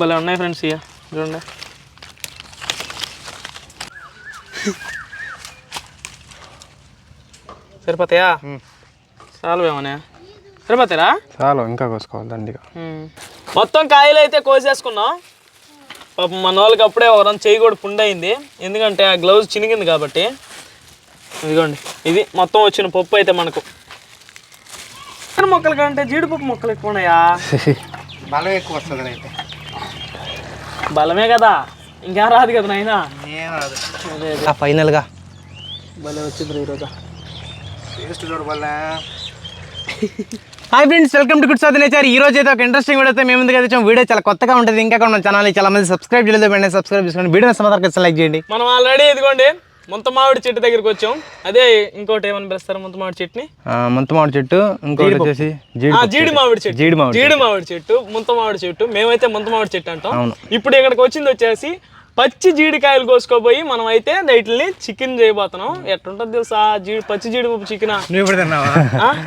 భలే ఉన్నాయి ఫ్రెండ్స్ ఇక చూడండి. సరిపోతాయా? చాలు ఏమన్నా సరిపోతారా చాలు ఇంకా కోసుకోవాలి దండిగా. మొత్తం కాయలు అయితే కోసేసుకున్నాం. పాపం మన వాళ్ళకి అప్పుడే ఎవరం చేయి కూడా పుండైంది ఎందుకంటే ఆ గ్లౌజ్ చినిగింది కాబట్టి. ఇదిగోండి ఇది మొత్తం వచ్చిన పప్పు అయితే మనకు. మొక్కల కంటే జీడిపప్పు మొక్కలు ఎక్కువ ఉన్నాయా? బలం ఎక్కువ వస్తుంది అయితే. బలమే కదా. ఇంకా రాదు కదా నాయనా? ఫైనల్గా భలే వచ్చింది ఈరోజు. Taste చూడబల్లా hi friends welcome to good Sadhana nature ఈ రోజు అయితే ఒక ఇంట్రెస్టింగ్ వీడియో అయితే మేము ముందుకు అయితే వీడియో చాలా కొత్తగా ఉంటుంది. ఇంకా కూడా మన ఛానల్ చాలా మంది సబ్స్క్రైబ్ చేయలేదు. వెంటనే సబ్స్క్రైబ్ చేసుకోండి వీడియో సమాధానం లైక్ చేయండి. మనం ఆల్రెడీ ఇదిగోండి. ముంత మామిడి చెట్టు దగ్గరికి వచ్చాం. అదే ఇంకోటి ఏమని పిలుస్తారు? ముంత మామిడి చెట్టుని? ముంత మామిడి చెట్టు ఇంకోటి వచ్చేసి జీడి మామిడి చెట్టు. జీడి మామిడి జీడి మామిడి చెట్టు ముంత మామిడి చెట్టు. మేమైతే ముంత మామిడి చెట్టు అంటాం. ఇప్పుడు ఇక్కడికి వచ్చింది వచ్చేసి పచ్చి జీడికాయలు కోసుకోపోయి మనం అయితే వీటిని చికెన్ చేయబోతున్నాం. ఎట్లుంటుంది తెలుసా? జీడి పచ్చి జీడిపప్పు చికెన్?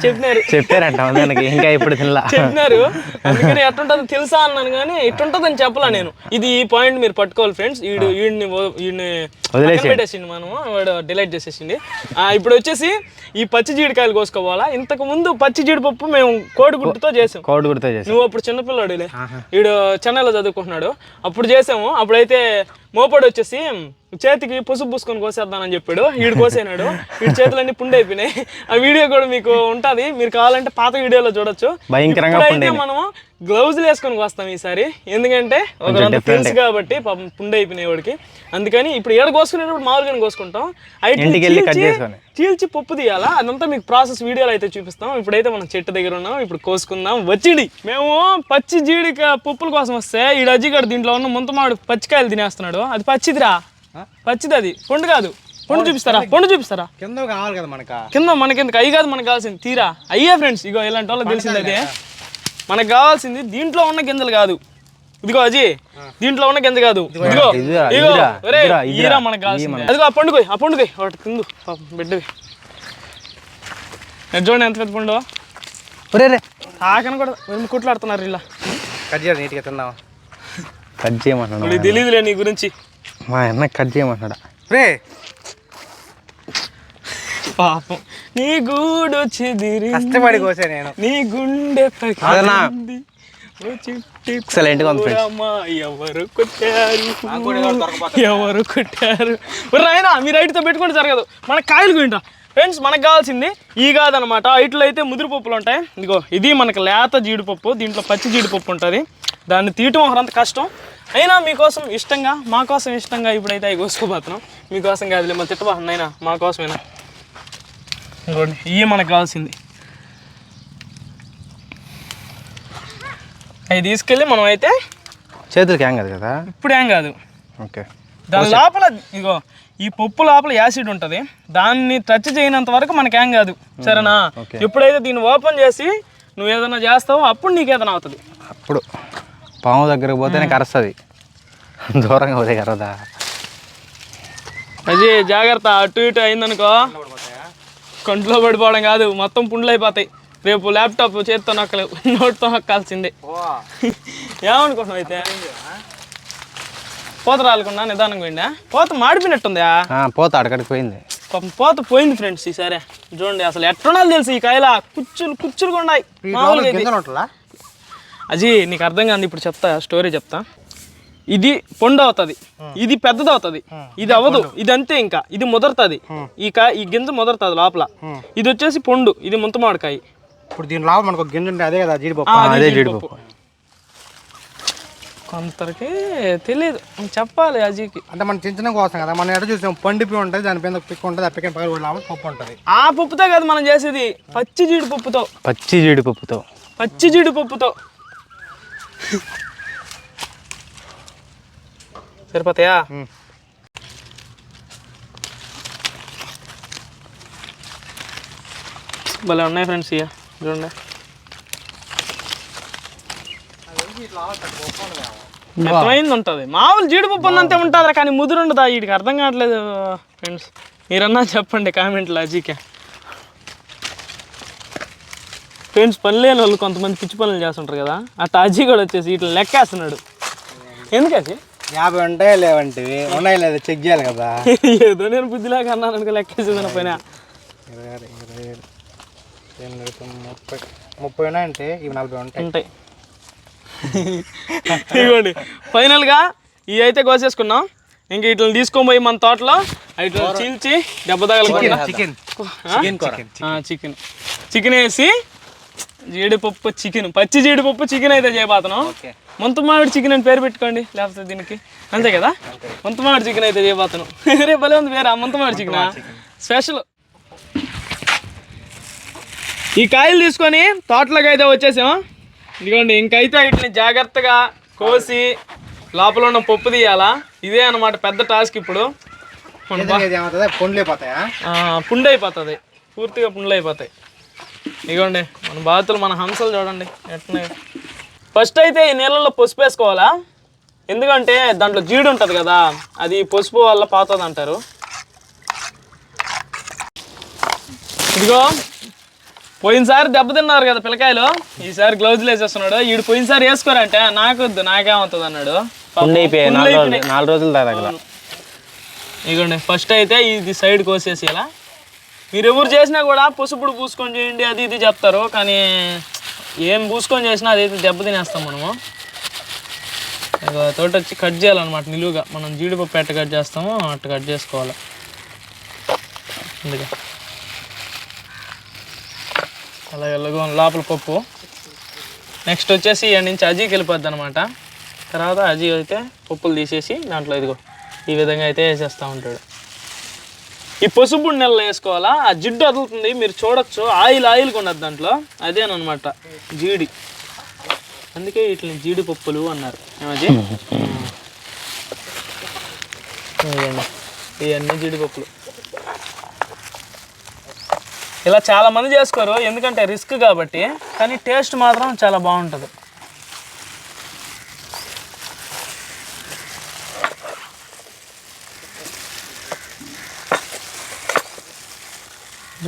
చెప్పినారు. చెప్పారంట దానికి ఇంకా ఇప్పుడు తినలా? చెప్పినారు. అందుకని ఎట్లుంటుందో తెలుసా అన్నాను కానీ ఎట్లుంటుందని చెప్పలా నేను. ఇది ఈ పాయింట్ మీరు పట్టుకోవాలి ఫ్రెండ్స్. వీడు వీడిని వీడిని పెట్టేసిండు మనము. వాడు డిలైట్ చేసేసింది ఆ, ఇప్పుడు వచ్చేసి ఈ పచ్చి జీడికాయలు కోసుకోవాలా? ఇంతకు ముందు పచ్చి జీడిపప్పు మేము కోడిగుడ్డుతో చేసాం. కోడి గుర్తు చేసి. నువ్వు అప్పుడు చిన్నపిల్లాడులే వీడు చెన్నైలో చదువుకుంటున్నాడు. అప్పుడు చేసాము. అప్పుడైతే మోపడు వచ్చేసి చేతికి పసుపు పూసుకొని కోసేద్దానని చెప్పాడు. వీడు కోసేనాడు. వీడి చేతులన్నీ పుండు అయిపోయినాయి ఆ వీడియో కూడా మీకు ఉంటది. మీరు కావాలంటే పాత వీడియోలో చూడొచ్చు. భయంకరంగా మనము గ్లౌజులు వేసుకొని వస్తాం ఈసారి. ఎందుకంటే ఒక రెండు తెలుసు కాబట్టి పాపం పుండు అయిపోయినాయి వాడికి. అందుకని ఇప్పుడు ఏడ కోసుకునేటప్పుడు మామూలుగానే కోసుకుంటాం. అయితే చీల్చి- పప్పు తీయాలా? అదంతా మీకు ప్రాసెస్ వీడియోలో అయితే చూపిస్తాం. ఇప్పుడైతే మనం చెట్టు దగ్గర ఉన్నాం. ఇప్పుడు కోసుకుందాం. వచ్చింది. మేము పచ్చి జీడిక పప్పుల కోసం వస్తే ఈ అజ్జిగాడు దీంట్లో ఉన్న ముంతమాడు పచ్చికాయలు తినేస్తున్నాడు. అది పచ్చిదిరా. పచ్చిది అది పండు కాదు. పండు చూపిస్తారా? పండు చూపిస్తారా? కింద కావాలి కదా మనక? కింద మనకెందుకు? అయ్యి కాదు మనకు కావాల్సింది. తీరా. అయ్యే ఫ్రెండ్స్. ఇగో ఇలాంటి వాళ్ళకి తెలిసింది అదే మనకు కావాల్సింది దీంట్లో ఉన్న గింజలు కాదు. ఇదిగో అజీ దీంట్లో ఉన్న గింజ కాదు. ఇదిగో ఇదిగో. ఈరా మనకు కావాల్సింది. అదిగో ఆ పండుగ ఆ పండుగ ఒకటి తిందు. ఇది చూడండి ఎంత పెద్ద పండు. ఒరే రే ఆకని కూడా కుట్లాడుతున్నారు ఇలా. కట్ చేయాలి నీట్గా తిన్నావా కట్ చేయమంటున్నాడు ఇప్పుడు తెలియదులే నీ గురించి. మా అన్న కట్ చేయమంటున్నాడా? రే! పాపం. నీ గూడు చెదిరి కష్టపడి కోసా నేను. నీ గుండె అదన్నా. పగిలింది. ఓ చిట్టి ఎక్సలెంట్గా ఉంది ఫ్రెండ్స్. అమ్మా ఎవరు కొట్టారు? ఎవరు కొట్టారు? రాయన మీరు ఐటితో పెట్టుకుంటే జరగదు. మన కాయలు పోయింటా ఫ్రెండ్స్ మనకు కావాల్సింది ఈ కాదనమాట ఐట్లో అయితే ముదురు పప్పులు ఉంటాయి. ఇదిగో ఇది మనకు లేత జీడిపప్పు దీంట్లో పచ్చి జీడిపప్పు ఉంటుంది. దాన్ని తీయటం ఒకరంత కష్టం. అయినా మీకోసం ఇష్టంగా మా కోసం ఇష్టంగా ఇప్పుడైతే అవి కోసుకోబోతున్నాం మీకోసం కాదులే మన తిట్టబా అయినా మా కోసమేనా ఇంకోండి ఇవి మనకు కావాల్సింది. అవి తీసుకెళ్ళి మనం అయితే చేతులకి ఏం కాదు కదా? ఇప్పుడు ఏం కాదు. ఓకే. దాని లోపల ఇగో ఈ పప్పు లోపల యాసిడ్ ఉంటుంది. దాన్ని టచ్ చేయనంత వరకు మనకేం కాదు. సరేనా. ఎప్పుడైతే దీన్ని ఓపెన్ చేసి నువ్వు ఏదైనా చేస్తావో అప్పుడు నీకు ఏదైనా అవుతుంది. అప్పుడు. పాము దగ్గరకు పోతేనే కరుస్తుంది. దూరంగా పోతే కరదా అది జాగ్రత్త అటు ఇటు అయిందనుకో. కంట్లో పడిపోవడం కాదు మొత్తం పుండ్లు అయిపోతాయి రేపు ల్యాప్టాప్ చేతితో నొక్కలేవు నోటితో నొక్కాల్సిందే. ఏమనుకుంటున్నావు అయితే? పోత రాలకుండా నిదానంగా పోయిందా? పోత మాడిపోయినట్టుందా? పోతా అక్కడికి పోయింది. పోత పోయింది ఫ్రెండ్స్ ఈసారి. చూడండి అసలు ఎట్లున్నాలో తెలుసు ఈ కాయల. కుచ్చులు కుచ్చులు ఉన్నాయి. అజీ నీకు అర్థం కాదు ఇప్పుడు చెప్తా స్టోరీ చెప్తా. ఇది పండు అవుతుంది. ఇది పెద్దది అవుతుంది. ఇది అవ్వదు. ఇది అంతే ఇంకా. ఇది ముదరుతుంది. ఈ కాయ ఈ గింజ ముదరుతుంది లోపల. ఇది వచ్చేసి పండు. ఇది ముంత మామిడికాయ. ఇప్పుడు దీని లోపల మనకు గింజ ఉంటే అదే కదా జీడిపప్పు. అదే జీడిపప్పు. కొందరికి తెలియదు చెప్పాలి అజీకి. అంటే మనం చిన్న కోసం కదా మనం ఎడ చూసాం పండిపి ఉంటుంది దాని పైన పిక్ ఉంటుంది ఆ పిక్కని పక్కన లోపల పప్పు ఉంటుంది. ఆ పప్పుతో కాదు మనం చేసేది పచ్చి జీడిపప్పుతో. పచ్చి జీడిపప్పుతో. పచ్చి జీడిపప్పుతో. సరిపోతాయా భలే ఉన్నాయి ఫ్రెండ్స్ ఇక చూడండి. మెత్తమైంది ఉంటుంది. మామూలు జీడిపప్పు ఉన్నంతే ఉంటుందిరా కానీ ముదురు ఉండదా వీడికి అర్థం కావట్లేదు ఫ్రెండ్స్ మీరన్నా చెప్పండి కామెంట్లో అజీకే ఫ్రెండ్స్ పని లేని వాళ్ళు కొంతమంది పిచ్చి పనులు చేస్తుంటారు కదా. అట్లా అజీ కూడా వచ్చేసి ఇట్లా లెక్కేస్తున్నాడు. ఎందుకది యాభై ఉంటాయా లేవంటివి ఉన్నాయి లేదా చెక్ చేయాలి కదా. ఏదో నేను బుద్ధిలాగా అన్నాను అనుకో లెక్కేసింది పైన ఇరవై ఆరు, ఇరవై ఏడు, ఎనిమిది, తొమ్మిది, ముప్పై ముప్పై ఉన్నాయంటే ఇవి నలభై ఉంటాయి. ఉంటాయి. ఇదిగోండి. ఫైనల్గా ఇవి అయితే కోసేసుకున్నాం. ఇంక ఇట్లా తీసుకొని పోయి మన తోటలో ఇట్లా చీల్చి దెబ్బ తగలకుండా చికెన్ చికెన్. చికెన్ వేసి జీడిపప్పు చికెన్. పచ్చి జీడిపప్పు చికెన్ అయితే చేయబోతున్నాం. ముంత మామిడి చికెన్ అని పేరు పెట్టుకోండి లేకపోతే దీనికి. అంతే కదా? ముంత మామిడి చికెన్ అయితే చేయబోతున్నాం. రేపు భలే ఉంది వేరే ముంత మామిడి చికెన్. స్పెషల్. ఈ కాయలు తీసుకొని తోటలోకి అయితే వచ్చేసాం ఇదిగోండి ఇంకైతే వీటిని జాగ్రత్తగా కోసి లోపల ఉన్న పప్పు తీయాలా? ఇదే అన్నమాట పెద్ద టాస్క్ ఇప్పుడు. మన బా- ఇది ఏమవుతుందా పండ్లు అయిపోతాయా ఆ, పుండు అయిపోతుంది పూర్తిగా పుండ్లు అయిపోతాయి ఇదిగోండి మన బాతులు మన హంసలు చూడండి ఎట్లా ఫస్ట్ అయితే ఈ నీళ్ళల్లో పసుపు వేసుకోవాలా? ఎందుకంటే దాంట్లో జీడు ఉంటుంది కదా అది పసుపు వల్ల పాతుంది అంటారు. ఇదిగో పోయినసారి దెబ్బతిన్నారు కదా పిల్లకాయలు ఈసారి గ్లౌజులు వేసేస్తున్నాడు వీడు పోయినసారి వేసుకోరంటే నాకొద్దు నాకేమవుతుంది అన్నాడు. నాలుగు రోజులు ఇదిగోండి ఫస్ట్ అయితే ఇది సైడ్ కోసేసి ఇలా మీరు ఎవరు చేసినా కూడా పసుపుడు పూసుకొని చేయండి అది ఇది చెప్తారు. కానీ ఏం పూసుకొని చేసినా అదైతే దెబ్బ తినేస్తాం మనము. తోట వచ్చి కట్ చేయాలన్నమాట నిలువుగా. మనం జీడిపప్పు ఎట్ట కట్ చేస్తామో అట్ట కట్ చేసుకోవాలి. అందుకే అలా ఎలాగో లోపల పప్పు. నెక్స్ట్ వచ్చేసి ఇక్కడి నుంచి అజీకి వెళ్ళిపోద్ది అనమాట తర్వాత అజీ అయితే పప్పులు తీసేసి దాంట్లో ఇదిగో ఈ విధంగా అయితే వేసేస్తూ ఉంటాడు. ఈ పసుపు నెలలో వేసుకోవాలా? ఆ జిడ్డు వదులుతుంది మీరు చూడొచ్చు. ఆయిల్ ఆయిల్ కొన్నది దాంట్లో. అదేనమాట జీడి. అందుకే వీటిని జీడి పప్పులు అన్నారు. ఏమది? ఇవన్నీ జీడిపప్పులు. ఇలా చాలా మంది చేసుకోరు ఎందుకంటే రిస్క్ కాబట్టి కానీ టేస్ట్ మాత్రం చాలా బాగుంటుంది.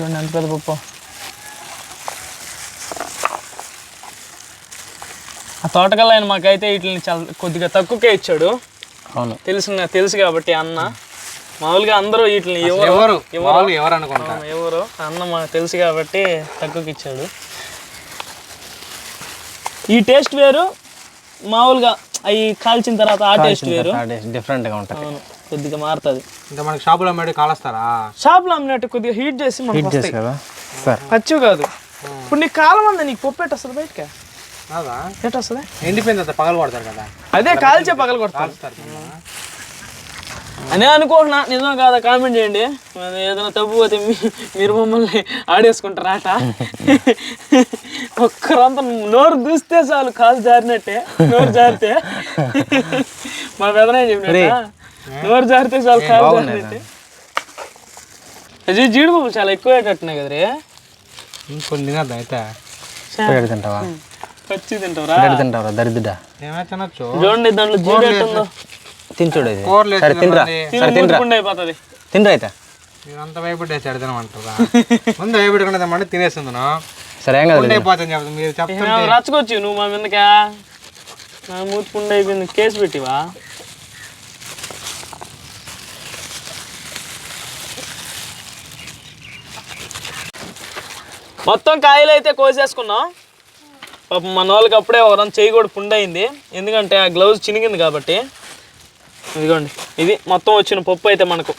చూడండి ఎంత పెద్ద పప్పు. ఆ తోటకల్లా ఆయన మాకైతే వీటిని చాలా కొద్దిగా తక్కువకే ఇచ్చాడు. అవును. తెలిసిన తెలుసు కాబట్టి అన్న. మామూలుగా అందరూ వీటిని ఎవరు ఎవరు? ఎవరు? అనుకుంటా ఎవరు అన్న మాకు తెలుసు కాబట్టి తక్కువకి ఇచ్చాడు. ఈ టేస్ట్ వేరు. మామూలుగా అవి కాల్చిన తర్వాత ఆ టేస్ట్ వేరు. డిఫరెంట్గా ఉంటుంది. కొద్దిగా మారుతుంది. ఇంకా మనకి షాపులో మేడి కాలుస్తారా? షాప్లో అమ్మినట్టు కొద్దిగా హీట్ చేసి మనకు చేసి వస్తాయి. కదా? సార్. పచ్చి కాదు. ఇప్పుడు నీకు కాలం ఉంది నీకు? పప్పు ఎట్టు వస్తుంది బయటకి? కాదా ఎట్టు వస్తుంది? ఎండిపోయిన తర్వాత పగలు కొడతారు కదా? అదే కాల్చే పగల కొడతాను అనే అనుకుంటున్నా. నిజం కాదా? కామెంట్ చేయండి. ఏదైనా తప్పు పోతే మీరు మమ్మల్ని ఆడేసుకుంటారా ఆట ఒక్కరంతా నోరు దూస్తే చాలు కాలు జారినట్టే. నోరు జారితే. మా పెదనే చెప్పినట్ట? నోరు జారితే చాలు కాలు అది జీడిపప్పు చాలా ఎక్కువ అయ్యేటట్టున్నాయి కదరే. కొన్ని తినద్దా అయితే? తింటావా? పచ్చి తింటారా ఇక్కడ తింటావా దరిద్రుడా? ఏమైనా తినొచ్చు? చూడండి దాంట్లో జీడి ఎట్టుందో. తినచూడు ఇది. కూరలు సరే తినరా? తిని సరే తినరా? అయిపోతుంది. తినరా అయితే? మీరు అంత తినమంటారా? ముందు భయపెట్టుకునేదామంటే తినేస్తుందను సరే ఏం కదా అయిపోతుంది చెప్తాను మీరు రచ్చకొచ్చి నువ్వు మా మీదకా. నా అయిపోయింది. కేసు పెట్టివా? మొత్తం కాయలు అయితే కోసేసుకున్నాం. పాపం మన వాళ్ళకి అప్పుడే ఒక చేయి కూడా పుండు అయింది ఎందుకంటే ఆ గ్లౌజ్ చినిగింది కాబట్టి. ఇదిగోండి ఇది మొత్తం వచ్చిన పప్పు అయితే మనకు.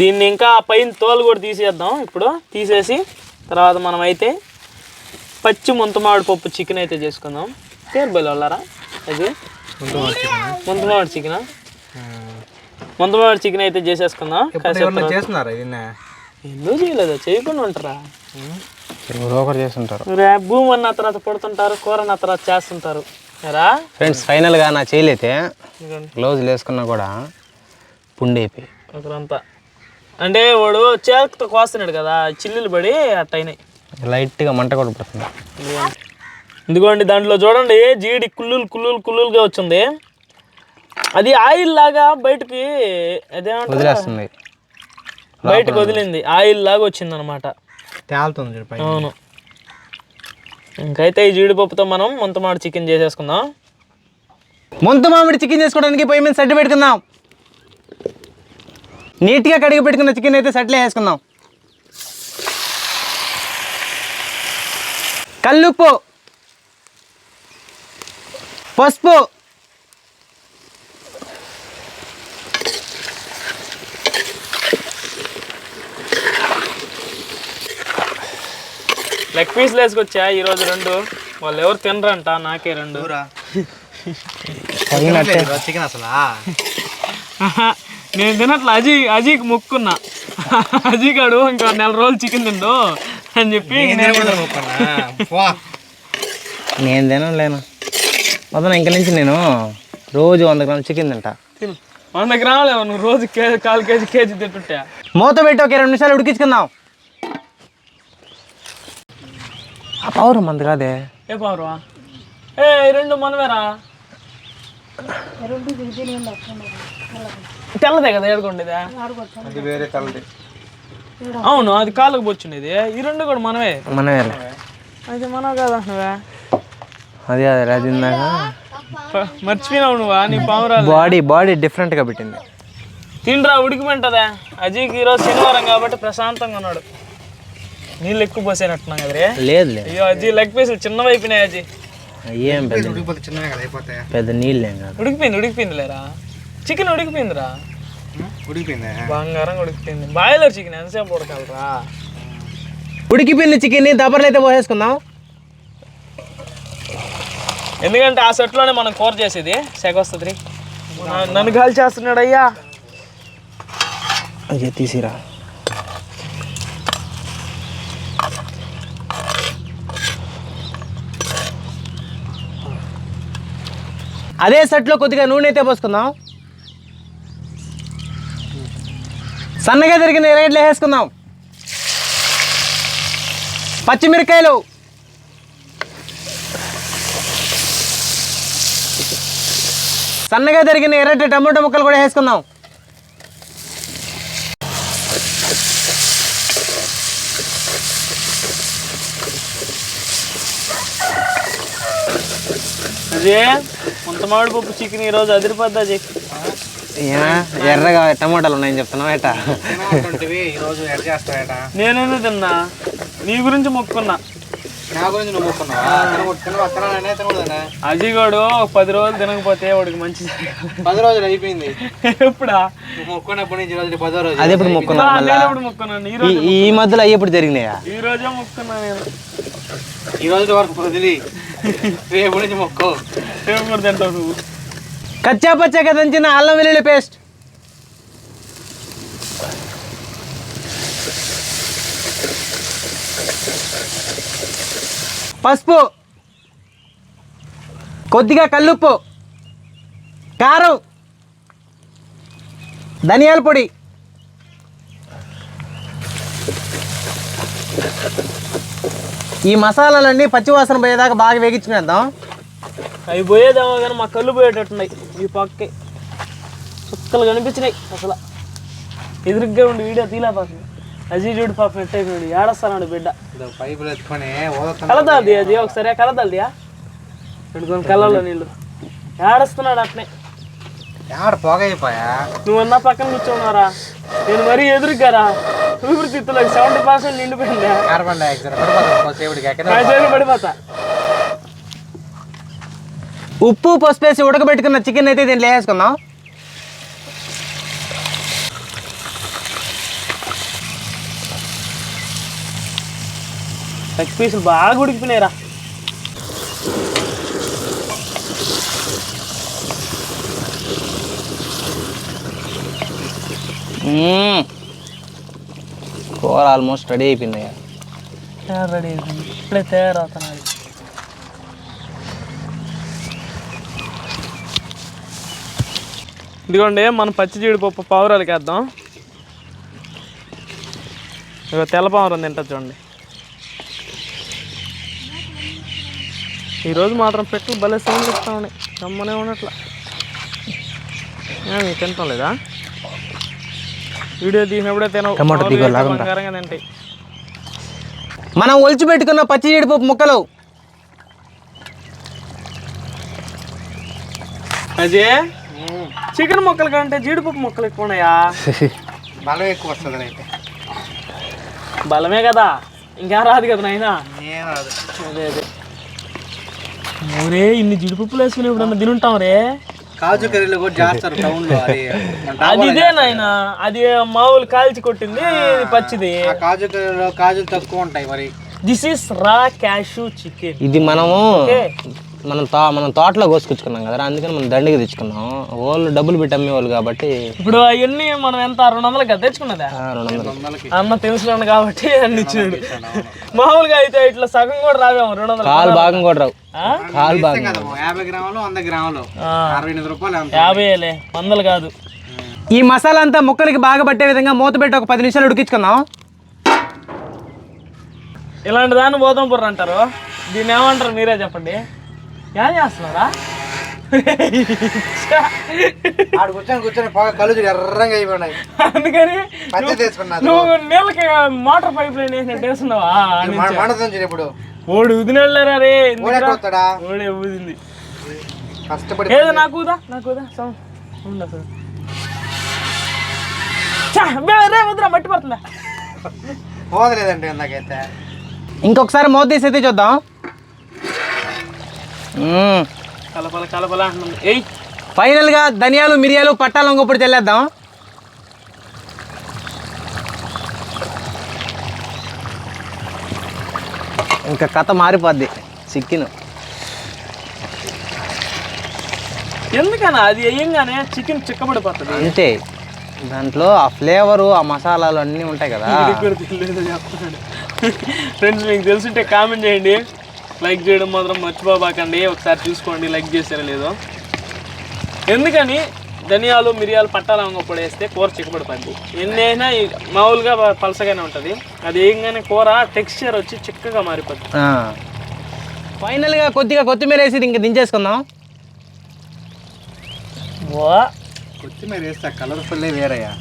దీన్ని ఇంకా పైన తోలు కూడా తీసేద్దాం ఇప్పుడు. తీసేసి తర్వాత మనం అయితే పచ్చి ముంతమామిడి పప్పు చికెన్ అయితే చేసుకుందాం. పేరు బయలు వాళ్ళారా అది? ముంతమామిడి చికెన్? ముంతమామిడి చికెన్? అయితే చేసేసుకుందాం. ఎందుకు చేయలేదు చేయకుండా ఉంటారా? ఎవరో ఒకరు చేస్తుంటారు. భూమి అన్న తర్వాత పడుతుంటారు కూర అన్న తర్వాత చేస్తుంటారు. రా ఫ్రెండ్స్ ఫైనల్గా నా చేయలేతే గ్లౌజులు వేసుకున్నా కూడా పుండు అయిపోయి. ఒకరంతా అంటే వాడు చేతితో కోస్తున్నాడు కదా చిల్లులు పడి అట్టయినాయి. లైట్గా మంట కూడా పడుతుంది. ఇదిగోండి. దాంట్లో చూడండి జీడి కుల్లులు కుల్లులు కుల్లులుగా వచ్చింది. అది ఆయిల్ లాగా బయటకి అదేమంటారు? బయటకు వదిలింది. ఆయిల్ లాగా వచ్చింది అనమాట తేలుతుంది. అవును. ఇంకైతే ఈ జీడిపప్పుతో మనం ముంతమాడు చికెన్ చేసేసుకుందాం. ముందు మామిడి చికెన్ చేసుకోవడానికి పొయ్యి మీద సెట్ పెట్టుకుందాం. నీట్గా కడిగి పెట్టుకున్న చికెన్ అయితే సెట్లో వేసుకుందాం. కల్లుప్పు. పసుపు. లెగ్ పీస్లు వేసుకొచ్చా ఈరోజు రెండు. వాళ్ళు ఎవరు తినరంట? నాకే రెండు. చికెన్ అసలు? నేను తినట్లా. అజీ అజీకి మొక్కున్నా. అజీగాడు ఇంకా నెల రోజులు చికెన్ తిండు అని చెప్పి నేను నేను తినలేను. మొత్తం ఇంక నుంచి నేను రోజు వంద గ్రాముల చికెన్ తింటా. వంద గ్రాములు ఏమో నువ్వు రోజు కేజీ కాలు కేజీ కేజీ తింటుంటా. మూత పెట్టి ఒక ఇరవై నిమిషాలు ఉడికించుకుందాం. ఆ పౌరు మంది కాదే ఏ పవర్వా ఏ ఈ రెండు మనమేరా? తెల్లదే కదా ఏడుకోండిదే? అది వేరే తలది అవును అది కాళ్ళకు బొచ్చుండేది. ఈ రెండు కూడా మనమే. మనమే అది మనవి కదా నువ్వే. అది అదే అది ఇందాక. మర్చిపోయినావు నువ్వా? నీ పావురాలు బాడీ బాడీ డిఫరెంట్గా పెట్టింది. తిండ్రా ఉడికిమంటదా. అజీకి ఈరోజు శనివారం కాబట్టి ప్రశాంతంగా ఉన్నాడు. నీళ్ళు ఎక్కువ పోసేనట్టున్నాం కదరే. లేదు అయ్యో అజీ లెగ్ పీసులు చిన్నవి అయిపోయినాయి అజీ ఏం పెద్ద ఉడికిపోతే చిన్నగా కదా అయిపోతాయా? పెద్ద నీళ్ళు ఏం కాదు. ఉడికిపోయింది ఉడికిపోయింది లేరా? చికెన్ ఉడికిపోయిందిరా? ఉడికిపోయిందా? బంగారం ఉడికిపోయింది. బాయిలర్ చికెన్ ఎంతసేపు ఉడకాలరా? ఉడికిపోయిన చికెన్ని దబర్లు అయితే పోసేసుకుందాం. ఎందుకంటే ఆ సెట్లోనే మనం కూర చేసేది. సెగ వస్తుంది నన్ను గాలి చేస్తున్నాడు అయ్యా అది తీసిరా. అదే సెట్లో కొద్దిగా నూనె అయితే పోసుకుందాం. సన్నగా తిరిగిన ఎరగడ్లు వేసుకుందాం పచ్చిమిరకాయలు సన్నగా తరిగిన ఎర్రటి టమాటో ముక్కలు కూడా వేసుకుందాం అదే కొంత మామిడి పప్పు చికెన్ ఈరోజు అదిరిపోద్ది అజయ్ ఎర్రగా టమాటాలు ఉన్నాయని చెప్తున్నావు ఏటా? ఈరోజు ఎడ్ చేస్తాయట నేనేందుకు తిన్నా? నీ గురించి మొక్కున్నా. నా గురించి నువ్వు తినకూడదనే అజయ్ గడు ఒక పది రోజులు తినకపోతే వాడికి మంచిది పది రోజులు అయిపోయింది. ఎప్పుడా? నువ్వు మొక్కున్నప్పటి నుంచి ఈ రోజు పదో రోజు. అది ఎప్పుడు మొక్కున్నావు ఆ, మళ్ళా? నేను ఎప్పుడు మొక్కున్నాను? ఈ ఈ రోజు ఈ మధ్యలో అయ్యేప్పుడు జరిగినాయా? ఈ రోజే మొక్కున్నా నేను. ఈ రోజు వరకు వదిలి. రేపు నుంచి మొక్కు. రేపు కూడా తింటావు నువ్వు? కచ్చా పచ్చగా దంచిన అల్లం వెల్లుల్లి పేస్ట్. పసుపు. కొద్దిగా కల్లుప్పు. కారం. ధనియాల పొడి. ఈ మసాలాలన్నీ పచ్చివాసన పోయేదాకా బాగా వేగించుకునేద్దాం. అవి పోయేదేమో కానీ మా కళ్ళు పోయేటట్టున్నాయి. ఈ పక్కకి చుక్కలు కనిపించినాయి అసలు. ఎదురుగ్గా ఉండి వీడియో తీలేకపోతుంది అజీ చూడు పాపం బిడ్డ. ఇదో పైపులు ఎత్తుకొని ఓదుతున్నా కలదాది అది ఒకసారి కలదాల్దియా పెట్టుకొని కళ్ళలో నీళ్ళు. ఏడస్తున్నాడు అట్నే. ఎవడ పోగ అయిపోయా నువ్వు అన్న పక్కన కూర్చోన్నారా? నేను మరీ ఎదురుగారా? ఊపిరితిత్తులకు సెవెంటీ పర్సెంట్ నిండిపోయిందా కార్బన్ డైఆక్సైడ్ చేతులు పడిపోతా. ఉప్పు పసుపు వేసి ఉడకబెట్టుకున్న చికెన్ అయితే దీంట్లో వేసుకుందాం. లెగ్ పీసులు బాగా ఉడికిపోయినాయిరా. కూర ఆల్మోస్ట్ రెడీ అయిపోయింది రెడీ అయిపోయింది. ఇప్పుడే తయారవుతున్నాయి ఇదిగోండి మనం పచ్చి జీడిపప్పు పావురాలకి వేద్దాం. ఇక తెల్ల పావురం తింటుంది చూడండి. ఈరోజు మాత్రం పెట్టు భలే సౌండ్ ఇస్తా ఉన్నాయి గమ్మనే ఉన్నట్ల. తింటాం లేదా? వీడియో తీసినప్పుడే తినవు టమాటా లాగుంటా. తింటాయి. మనం ఒలిచి పెట్టుకున్న పచ్చి జీడిపప్పు ముక్కలు. అదే చికెన్ ముక్కల కంటే జీడిపప్పు ముక్కలు ఎక్కువ ఉన్నాయా బలం ఎక్కువ వస్తుంది అయితే. బలమే కదా. ఇంకా రాదు కదా నాయనా? ఏం రాదు. అదే అదే. ఊరే ఇన్ని జీడిపప్పులు వేసుకుని ఇప్పుడు తినుంటాం రే. కాజు కర్రీలు కూడా చేస్తారు టౌన్లో. అది మన అది ఇదే నాయన అది మామూలు కాల్చి కొట్టింది ఇది పచ్చిది. ఆ కాజు కర్రీలో కాజులు తక్కువ ఉంటాయి మరి. This is raw cashew chicken ఇది మనము మనం తో మనం తోటలో కోసుకొచ్చుకున్నాం కదా అందుకని మనం దండిగా తెచ్చుకున్నాం. వాళ్ళు డబ్బులు పెట్టి అమ్మేవాళ్ళు కాబట్టి. ఇప్పుడు అవన్నీ మనం ఎంత రెండు వందలకి కదా తెచ్చుకున్నదా? రెండు వందలకి. అన్న తెలుసున్నాను కాబట్టి అన్ని ఇచ్చినాడు మామూలుగా అయితే ఇట్లా సగం కూడా రావేమో రెండు వందలు కాలు భాగం కూడా రావు. ఆ? కాలు భాగం. యాభై గ్రాములు వంద గ్రాములు. అరవై ఎనిమిది రూపాయలు యాభైలే వందలు కాదు. ఈ మసాలా అంతా ముక్కలకి బాగా పట్టే విధంగా మూత పెట్టి ఒక పది నిమిషాలు ఉడికించుకుందాం. ఇలాంటి దాన్ని బోధంపూర్ అంటారు. దీన్ని ఏమంటారు? మీరే చెప్పండి. ఏం చేస్తున్నారా ఆడు కూర్చొని కూర్చొని కళ్ళు ఎర్రంగా అయిపోయినాయి. అందుకని పచ్చి తీసుకున్నది నువ్వు నీళ్ళకి మోటార్ పైప్ లైన్ ఇప్పుడు. ఓడి ఉదినెళ్ళారా రే ఎందుకురా? ఊడకొస్తాడా ఓడే ఊదింది. కష్టపడి ఏదో నాకు ఊదా? నాకు ఊదా? సౌండ్ ఉండు అసలు. ఛా, బే, రే వద్దురా మట్టి పడుతుందా? పోదలేదండి ఇందాకైతే ఇంకొకసారి మూత తీసి అయితే చూద్దాం. కలపల కలపల ఏయ్. ఫైనల్గా ధనియాలు మిరియాలు పట్టాలు ఇంకొప్పుడు తెల్లేద్దాం. ఇంకా కథ మారిపోద్ది చికెన్ ఎందుకన్నా? అది వేయంగానే చికెన్ చిక్కబడిపోతుంది. అంతే. దాంట్లో ఆ ఫ్లేవరు ఆ మసాలాలు అన్నీ ఉంటాయి కదా. ఫ్రెండ్స్ మీకు తెలుసుంటే కామెంట్ చేయండి. లైక్ చేయడం మాత్రం మర్చిపోబాకండి. ఒకసారి చూసుకోండి లైక్ చేసారో లేదో. ఎందుకని? ధనియాలు మిరియాలు పట్టాలంగప్పుడు వేస్తే కూర చిక్కబడిపోద్ది. ఎన్ని అయినా ఈ మామూలుగా పలసగానే ఉంటుంది. అది వేయగానే కూర టెక్స్చర్ వచ్చి చిక్కగా మారిపోద్ది. ఆ. ఫైనల్గా కొద్దిగా కొత్తిమీర వేసి ఇంక దించేసుకుందాం. వా. కొత్తిమీర వేస్తే కలర్ఫుల్ వేరయ్యా.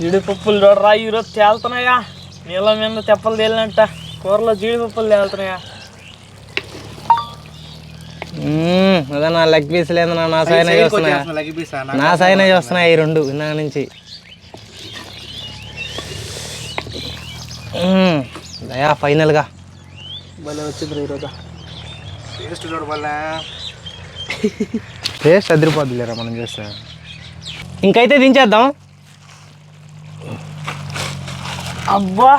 జీడిపప్పులు చూడరా ఈరోజు తేలుతున్నాయా నీళ్ళ మీద తెప్పలు తేలినట్ట. కూరలో జీడిపప్పులు తేలుతున్నాయా నా లెగ్ పీస్ లేదు నా నా సైనా చూస్తున్నా. నా సైనా చూస్తున్నా ఈ రెండు నా నుంచి. దయా ఫైనల్గా టేస్ట్ అదిరిపోద్దులేరా మనం చేస్తే. ఇంకైతే దించేద్దాం. అబ్బా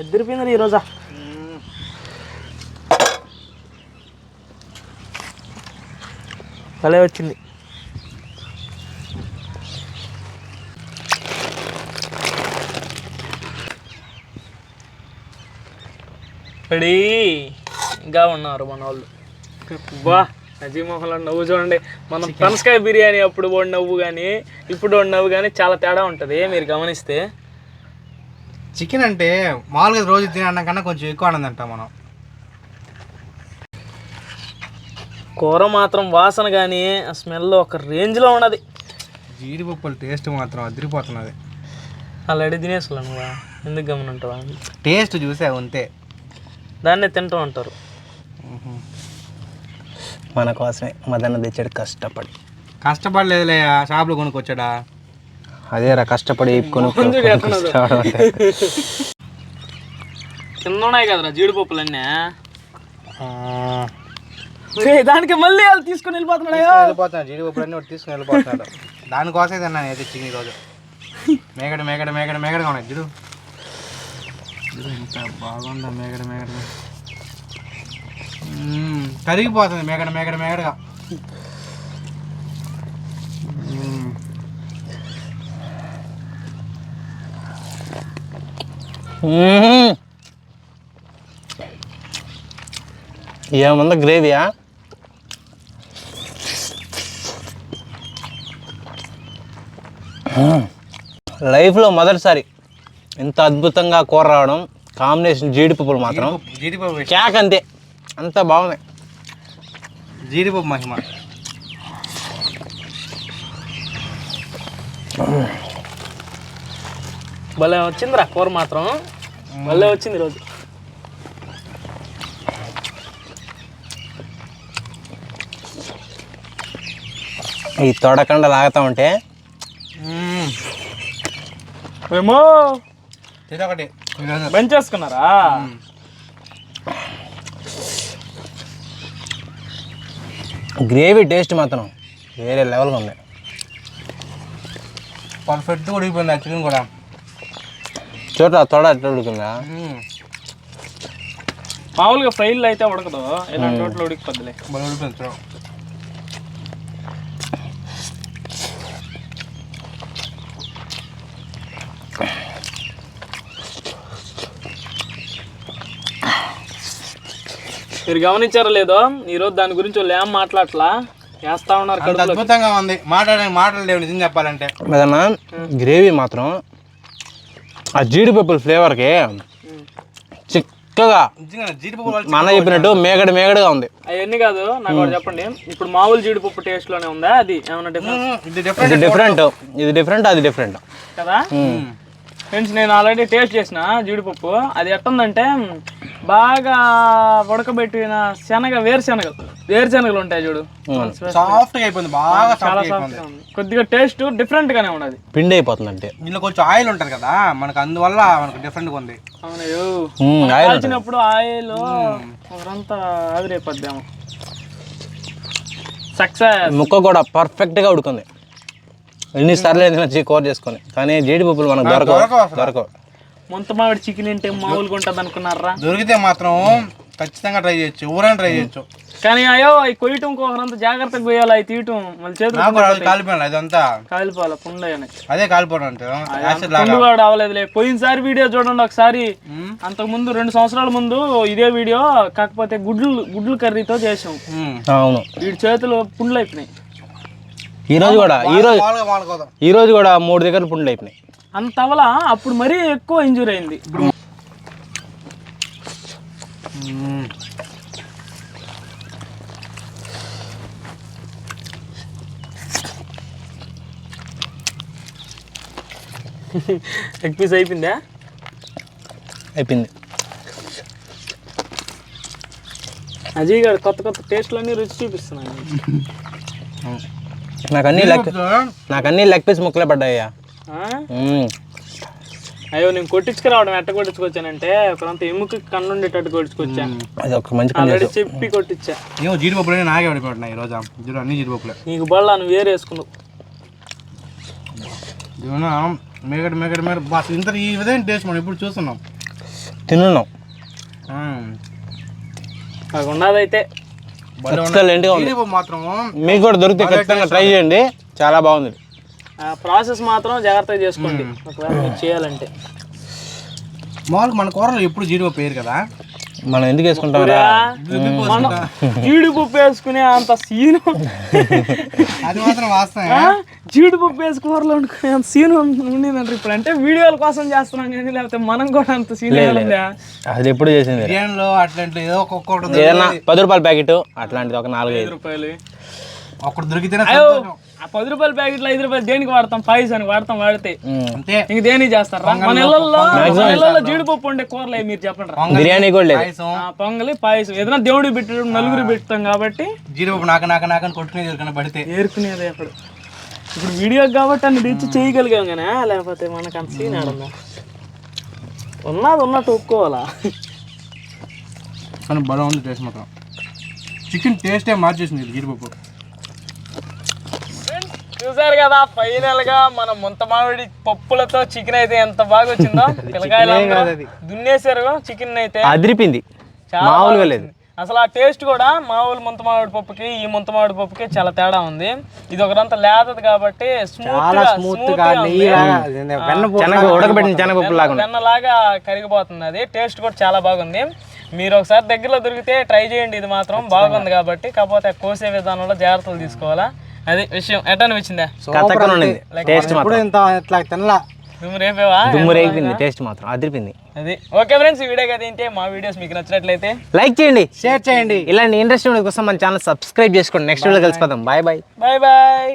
ఎదిరిపోయింది ఈరోజా. భలే వచ్చింది. రెడీగా ఉన్నారు మన వాళ్ళు. బా అజీమోహన్లో నవ్వు చూడండి. మనం పనసకాయ బిర్యానీ అప్పుడు వాడు నవ్వు కానీ ఇప్పుడు వాడు నవ్వు కానీ చాలా తేడా ఉంటుంది మీరు గమనిస్తే. చికెన్ అంటే మామూలుగా రోజు తినడం కన్నా కొంచెం ఎక్కువ ఆనందంట మనం. కూర మాత్రం వాసన కానీ ఆ స్మెల్ ఒక రేంజ్లో ఉన్నది. జీడిపప్పుల టేస్ట్ మాత్రం అదిరిపోతున్నది. ఆల్రెడీ తినేసలే నువ్వు? ఎందుకు గమనంటావా టేస్ట్ చూసా అంతే దాన్నే తింటూ ఉంటారు. మన కోసమే మదన్న తెచ్చాడు కష్టపడి. కష్టపడలేదులే షాప్లో కొనుక్కొచ్చాడా? అదేరా కష్టపడి కొనుక్కొని. కింద ఉన్నాయి కదరా జీడిపప్పులన్నీ. దానికి మళ్ళీ వాళ్ళు తీసుకొని వెళ్ళిపోతున్నాడు? వెళ్ళిపోతున్నాడు. జీడిపప్పులు అన్నీ తీసుకుని వెళ్ళిపోతున్నాడు. దానికోసమే తిన్నాను అయితే చికెన్ ఈరోజు మేగడ మేగడ మేగడ మేగడగా ఉన్నాయి. చూడు చూడు ఎంత బాగుందా? మేగడ మేగడ కరిగిపోతుంది. మేగడ మేగడ మేగడగా ఏముందా? గ్రేవీయా? లైఫ్లో మొదటిసారి ఇంత అద్భుతంగా కూర రావడం కాంబినేషన్ జీడిపప్పులు మాత్రం. జీడిపప్పు క్యాక్ అంతే. అంత బాగుంది. జీడిపప్పు మహిమ. భలే వచ్చిందిరా కూర మాత్రం. భలే వచ్చింది ఈరోజు ఈ తొడకండ లాగుతా ఉంటే. ఏమో? ఒకటి. బంచ్ చేసుకున్నారా గ్రేవీ టేస్ట్ మాత్రం వేరే లెవెల్గా ఉంది. పర్ఫెక్ట్ ఉడికిపోయింది ఆ చికెన్ కూడా. చూడ తొడ ఎట్లా ఉడికిందా? మ్మ్. మామూలుగా ఫ్రైలు అయితే ఉడకదు. ఇలాంటి చోట్ల ఉడికిపోద్దులే. బాగా మీరు గమనించారో లేదో ఈరోజు దాని గురించి వాళ్ళు ఏం మాట్లాడలా వేస్తా ఉన్నారు అంత కడుపులో అద్భుతంగా ఉంది. మాట్లాడడానికి మాటలు లేవు నిజం చెప్పాలంటే. ఏదన్నా గ్రేవీ మాత్రం ఆ జీడిపప్పుల ఫ్లేవర్కి చిక్కగా నిజంగా జీడిపప్పు వాళ్ళు మన చెప్పినట్టు మేగడ మేగడగా ఉంది. అవన్నీ కాదు నాకు ఒకటి చెప్పండి. ఇప్పుడు మామూలు జీడిపప్పు టేస్ట్లోనే ఉందా? అది ఏమన్నా డిఫరెన్స్ మ్మ్. ఇది ఇది డిఫరెంట్ డిఫరెంట్ ఇది డిఫరెంట్ అది డిఫరెంట్ కదా? ఫ్రెండ్స్ నేను ఆల్రెడీ టేస్ట్ చేసిన జీడిపప్పు. అది ఎట్టుందంటే బాగా ఉడకబెట్టిన శనగ వేరుశనగలు. వేరుశనగలు ఉంటాయి చూడు. సాఫ్ట్గా అయిపోయింది బాగా చాలా సాఫ్ట్గా కొద్దిగా టేస్ట్ డిఫరెంట్ గానే ఉన్నది. పిండి అయిపోతుంది అంటే దీనిలో కొంచెం ఆయిల్ ఉంటుంది కదా మనకు అందువల్ల మనకు డిఫరెంట్గా ఉంది ఆయిల్ ఉంటుంది. కాల్చినప్పుడు ఆయిల్ ఒకరంతా ఆవిరైపోద్దాము. సక్సెస్ ముక్క కూడా పర్ఫెక్ట్గా ఉడుకుంది. ఎన్నిసార్లు ఏదైనా కూర చేసుకొని. కానీ జీడిపప్పులు మనకు దొరకవు దొరకవు ముంత మామిడి చికెన్ అంటే మామూలుగా ఉంటుంది అనుకున్నారా దొరికితే మాత్రం ఖచ్చితంగా ట్రై చేయొచ్చు. ఎవరైనా ట్రై చేయొచ్చు. కానీ అయ్యో అవి కొయ్యటం ఒకరంతా జాగ్రత్తగా కొయ్యాలి అవి తీయటం? మళ్ళీ చేతులు కాలిపోయినా అదంతా కాలిపోవాలి పుండయని అదే కాలిపోవడం అంటే. పుండు కూడా అవ్వలేదులే పోయినసారి వీడియో చూడండి ఒకసారి. అంతకు ముందు రెండు సంవత్సరాల ముందు ఇదే వీడియో కాకపోతే గుడ్లు గుడ్లు కర్రీతో చేసాం. అవును. వీడి చేతులు పుండ్లు అయిపోయినాయి ఈ రోజు కూడా ఈ రోజు ఈ రోజు కూడా మూడు దగ్గర పుండ్లు అయిపోయినాయి. అంత అవలా అప్పుడు మరీ ఎక్కువ ఇంజూర్ అయింది. ఎగ్ పీస్ అయిపోయిందా? అయిపోయింది. అజయ్ గారు కొత్త కొత్త టేస్ట్లన్నీ రుచి చూపిస్తున్నాను నాకు అన్ని లెగ్ నాకు అన్ని లెగ్ పీస్ ముక్కలే పడ్డాయ్యా. అయ్యో నేను కొట్టించుకురావడం ఎట్ట కొట్టించుకొచ్చానంటే ఒకరంత ఎముక కన్నుండేటట్టు కొట్టించుకొచ్చా. అది ఒక మంచి ఆల్రెడీ చెప్పి కొట్టించా. ఏమో జీడిపప్పులే నాకే పడిపోతున్నాయి ఈ రోజు జీడి అన్ని జీడిపప్పులే. నీకు బళ్ళ నువ్వు వేరు వేసుకున్నావు జీవన మేగడ మేగడ మేగడ బాస్ ఇంత ఈ విధంగా టేస్ట్ మనం ఇప్పుడు చూస్తున్నాం? తిన్నాం నాకు ఉన్నదైతే. ఎక్సలెంట్గా ఉంది. మాత్రం మీకు కూడా దొరికితే ఖచ్చితంగా ట్రై చేయండి. చాలా బాగుంది. ఆ ప్రాసెస్ మాత్రం జాగ్రత్తగా చేసుకోండి. ఒకవేళ మీరు చేయాలంటే. మామూలుగా మన కూరలో ఎప్పుడు జీడిపప్పు వేయరు కదా? మనం ఎందుకు వేసుకుంటాం జీడిపప్పు వేసుకునే అంత సీను? జీడిపప్పు వేసి కూరలో వండుకునే అంత సీను ఉండిందంటారు ఇప్పుడు. అంటే వీడియోల కోసం చేస్తున్నాం కానీ లేకపోతే మనం కూడా అంత సీన్ అది ఎప్పుడు చేసింది? బిర్యానీలో అట్లాంటి ఏదో ఒక్కొక్కటి ఉంది. ఏదన్నా పది రూపాయల ప్యాకెట్ అట్లాంటిది ఒక నాలుగు ఐదు రూపాయలు. అయ్యో సంతోషం. ఆ పది రూపాయల ప్యాకెట్లు ఐదు రూపాయలు దేనికి వాడతాం? పాయసానికి వాడతాం వాడితే. అంతే. ఇంక దేనికి చేస్తారా? మన ఇళ్ళల్లో మన ఇళ్ళల్లో జీడిపప్పు ఉండే కూరలే మీరు చెప్పండి రా. బిర్యానీ కూడా లేదు. పాయసం. ఆ, పొంగలి పాయసం. ఏదైనా దేవుడికి పెట్టడం నలుగురు పెడతాం కాబట్టి జీడిపప్పు నాక నాక నాకని కొట్టుకునే దొరికిన పడితే. ఏరుకునేది అప్పుడు. ఇప్పుడు వీడియో కాబట్టి అన్ని తెచ్చి చేయగలిగాం కానీ లేకపోతే మనకు అంత సీన్ ఆడుందా ఉన్నది ఉన్నట్టు ఒప్పుకోవాలా? కానీ బలం ఉంది టేస్ట్ మాత్రం. చికెన్ టేస్టే మార్చేసింది ఇది జీడిపప్పు. చూసారు కదా ఫైనల్గా మన ముంత మామిడి పప్పులతో చికెన్ అయితే ఎంత బాగా వచ్చిందో పిల్లకాయలు దున్నేశారు చికెన్ అయితే. అదిరిపింది చాలా మామూలుగా లేదు. అసలు ఆ టేస్ట్ కూడా మామూలు ముంత మామిడి పప్పుకి ఈ ముంత మామిడి పప్పుకి చాలా తేడా ఉంది. ఇది ఒకరంతా లేతది కాబట్టి ఉడకబెట్టిన. వెన్నలాగా కరిగిపోతుంది అది. టేస్ట్ కూడా చాలా బాగుంది. మీరు ఒకసారి దగ్గరలో దొరికితే ట్రై చేయండి ఇది మాత్రం బాగుంది కాబట్టి. కాకపోతే కోసే విధానంలో జాగ్రత్తలు తీసుకోవాలా. అది విషయం ఎట్లా అనిపించిందా? కథకన ఉండింది టేస్ట్ మాత్రం. ఇంత ఇట్లా తినలా. రేపేవా? దుమ్ము రేగిపోయింది టేస్ట్ మాత్రం అదిరిపింది అది. ఓకే ఫ్రెండ్స్ ఈ వీడియో కదా ఏంటి? మా వీడియోస్ మీకు నచ్చినట్లయితే లైక్ చేయండి. షేర్ చేయండి. ఇలాంటి ఇంట్రెస్ట్ కోసం మన ఛానల్ సబ్స్క్రైబ్ చేసుకోండి. Next video కలిసిపోదాం. Bye bye bye bye